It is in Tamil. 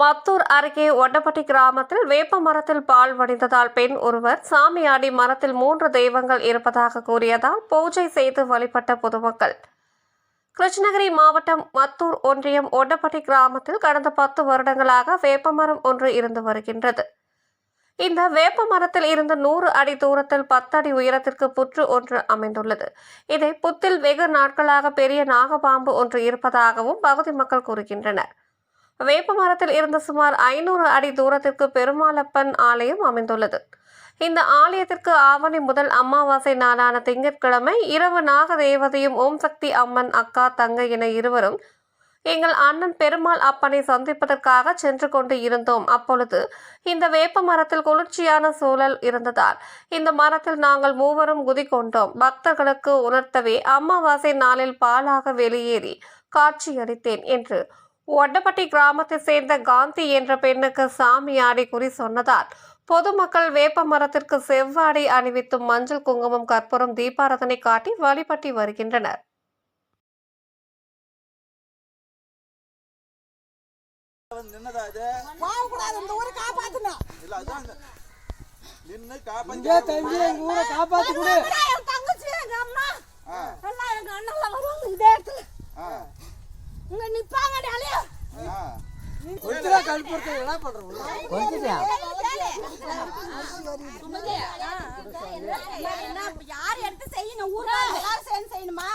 மத்தூர் அருகே ஒட்டப்பட்டி கிராமத்தில் வேப்ப மரத்தில் பால் வடிந்ததால் பெண் ஒருவர் சாமியாடி மரத்தில் மூன்று தெய்வங்கள் இருப்பதாக கூறியதால் பூஜை செய்து வழிபட்ட பொதுமக்கள். கிருஷ்ணகிரி மாவட்டம் மத்தூர் ஒன்றியம் ஒட்டப்பட்டி கிராமத்தில் கடந்த பத்து வருடங்களாக வேப்பமரம் ஒன்று இருந்து வருகின்றது. இந்த வேப்ப மரத்தில் இருந்து நூறு அடி தூரத்தில் பத்தடி உயரத்திற்கு புற்று ஒன்று அமைந்துள்ளது. இதை புத்தில் வெகு நாட்களாக பெரிய நாகபாம்பு ஒன்று இருப்பதாகவும் பகுதி மக்கள் கூறுகின்றனர். வேப்ப மரத்தில் இருந்து சுமார் ஐநூறு அடி தூரத்திற்கு பெருமாளப்பன் ஆலயம் அமைந்துள்ளது. இந்த ஆலயத்திற்கு ஆவணி முதல் அமாவாசை நாளான திங்கட்கிழமை இரவு நாக தேவதையும் ஓம் சக்தி அம்மன் அக்கா தங்கை என இருவரும் எங்கள் அண்ணன் பெருமாள் அப்பனை சந்திப்பதற்காக சென்று கொண்டு இருந்தோம். அப்பொழுது இந்த வேப்ப மரத்தில் குளிர்ச்சியான சூழல் இருந்ததால் இந்த மரத்தில் நாங்கள் மூவரும் குதிக்கொண்டோம் பக்தர்களுக்கு உணர்த்தவே அமாவாசை நாளில் பாலாக வெளியேறி காட்சியளித்தேன் என்று ஒட்டப்பட்டி கிராமத்தை சேர்ந்த காந்தி என்ற பெண்ணுக்கு சாமியாடி குறி சொன்னதால் பொதுமக்கள் வேப்ப மரத்திற்கு செவ்வாடை அணிவித்தும் மஞ்சள் குங்குமம் கற்பூரம் தீபாரதனை காட்டி வழிபட்டு வருகின்றனர். வந்து நின்னதா. கொஞ்சம் கல்புறத்தை என்ன பண்றோம் யார் எடுத்து செய்யணும்? ஊர்ல எல்லாரும் சேர்ந்து செய்யணுமா?